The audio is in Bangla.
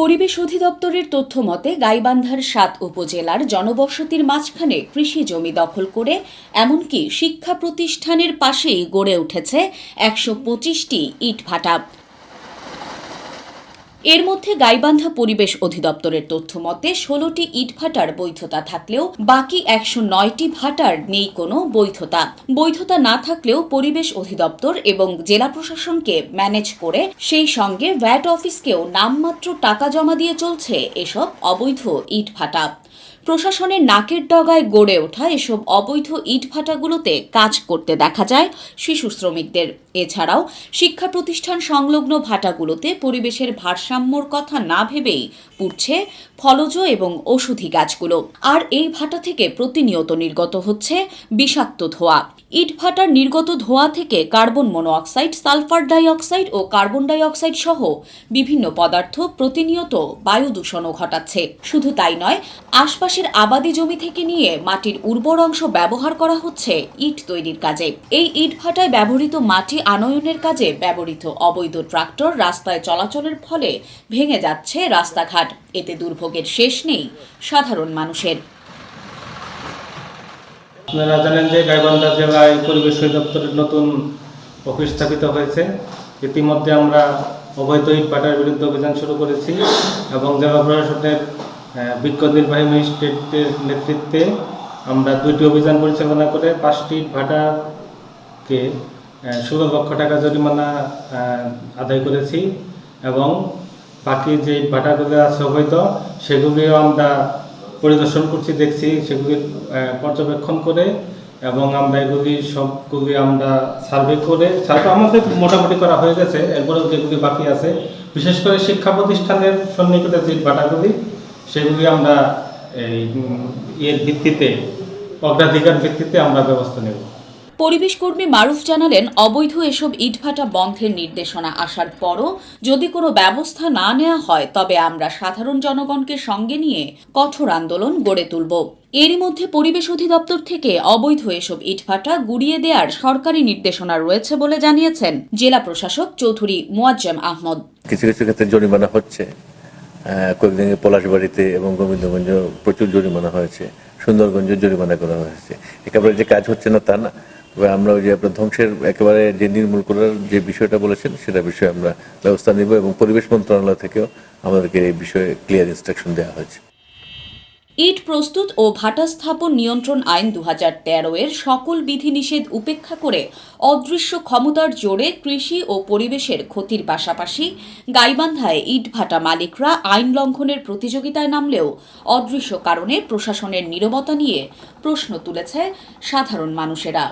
পরিবেশ অধিদপ্তরের তথ্য মতে, গাইবান্ধার সাত উপজেলার জনবসতির মাঝখানে কৃষি জমি দখল করে, এমনকি শিক্ষা প্রতিষ্ঠানের পাশেই গড়ে উঠেছে একশো পঁচিশটি ইটভাটা। এর মধ্যে গাইবান্ধা পরিবেশ অধিদপ্তরের তথ্য মতে, ষোলোটি ইটভাটার বৈধতা থাকলেও বাকি একশো নয়টি ভাটার নেই কোনো বৈধতা। বৈধতা না থাকলেও পরিবেশ অধিদপ্তর এবং জেলা প্রশাসনকে ম্যানেজ করে সেই সঙ্গে ভ্যাট অফিসকেও নামমাত্র টাকা জমা দিয়ে চলছে এসব অবৈধ ইটভাটা প্রশাসনের নাকের ডগায় গড়ে ওঠা এসব অবৈধ ইটভাটাগুলোতে কাজ করতে দেখা যায় শিশু শ্রমিকদের। এছাড়াও শিক্ষা প্রতিষ্ঠান সংলগ্ন ভাটাগুলোতে পরিবেশের ভারসাম্যর কথা না ভেবেই পুড়ছে ফলজ এবং ওষুধি গাছগুলো। আর এই ভাটা থেকে প্রতিনিয়ত নির্গত হচ্ছে বিষাক্ত ধোঁয়া। ইট ভাটার নির্গত ধোঁয়া থেকে কার্বন মনোঅক্সাইড সালফার ডাইঅক্সাইড ও কার্বন ডাইঅক্সাইড সহ বিভিন্ন পদার্থ প্রতিনিয়ত বায়ু দূষণও ঘটাচ্ছে। শুধু তাই নয় আশপাশের আবাদি জমি থেকে নিয়ে মাটির উর্বর অংশ ব্যবহার করা হচ্ছে ইট তৈরির কাজে। এই ইট ভাটায় ব্যবহৃত মাটি আনয়নের কাজে ব্যবহৃত অবৈধ ট্রাক্টর রাস্তায় চলাচলের ফলে ভেঙে যাচ্ছে রাস্তাঘাট। এতে দুর্ভোগের শেষ নেই সাধারণ মানুষের। আপনারা জানেন যে গাইবান্ধা জেলায় পরিবেশ নতুন অফিস স্থাপিত হয়েছে। ইতিমধ্যে আমরা অবৈধ ইট ভাটার বিরুদ্ধে অভিযান শুরু করেছি এবং জেলা প্রশাসনের বিজ্ঞ নির্বাহী ম্যাজিস্ট্রেটের নেতৃত্বে আমরা দুইটি অভিযান পরিচালনা করে পাঁচটি ভাটাকে ষোলো লক্ষ টাকা জরিমানা আদায় করেছি এবং বাকি যে ভাটাগুলো আছে অবৈধ, সেগুলিও আমরা পরিদর্শন করছি, দেখছি, সেগুলি পর্যবেক্ষণ করে এবং আমরা এগুলি, সবগুলি আমরা সার্ভে করে, সার্ভে আমাদের মোটামুটি করা হয়ে গেছে, এরপরেও যেগুলি বাকি আছে, বিশেষ করে শিক্ষা প্রতিষ্ঠানের সন্নিকটে যে ভাটাগুলি সেগুলি আমরা এই এর ভিত্তিতে অগ্রাধিকার ভিত্তিতে আমরা ব্যবস্থা নেব। পরিবেশ কর্মী মারুফ জানালেন অবৈধ এসব ইটভাটা বন্ধের নির্দেশনা আসার পরও যদি কোনো ব্যবস্থা না নেওয়া হয় তবে আমরা সাধারণ জনগণকে সঙ্গে নিয়ে কঠোর আন্দোলন গড়ে তুলব। এরই মধ্যে পরিবেশ অধিদপ্তর থেকে অবৈধ এসব ইটভাটা গুড়িয়ে দেওয়ার সরকারি নির্দেশনা রয়েছে বলে জানিয়েছেন জেলা প্রশাসক চৌধুরী মোয়াজ্জেম আহমদ। কিছু কিছু ক্ষেত্রে জরিমানা হচ্ছে। কয়েকদিন পলাশবাড়িতে এবং গোবিন্দগঞ্জ প্রচুর জরিমানা হয়েছে, সুন্দরগঞ্জে জরিমানা করা হয়েছে। একেবারে যে কাজ হচ্ছে না তা না। তবে আমরা ওই যে আপনার ধ্বংসের একেবারে যে নির্মূল করার যে বিষয়টা বলেছেন, সেটা বিষয়ে আমরা ব্যবস্থা নিব এবং পরিবেশ মন্ত্রণালয় থেকেও আমাদেরকে এই বিষয়ে ক্লিয়ার ইনস্ট্রাকশন দেওয়া হয়েছে। ইট প্রস্তুত ও ভাটা স্থাপন নিয়ন্ত্রণ আইন দু হাজার এর সকল বিধিনিষেধ উপেক্ষা করে অদৃশ্য ক্ষমতার জোরে কৃষি ও পরিবেশের ক্ষতির পাশাপাশি গাইবান্ধায় ইট ভাটা মালিকরা আইন লঙ্ঘনের প্রতিযোগিতায় নামলেও অদৃশ্য কারণে প্রশাসনের নিরবতা নিয়ে প্রশ্ন তুলেছে সাধারণ মানুষেরা।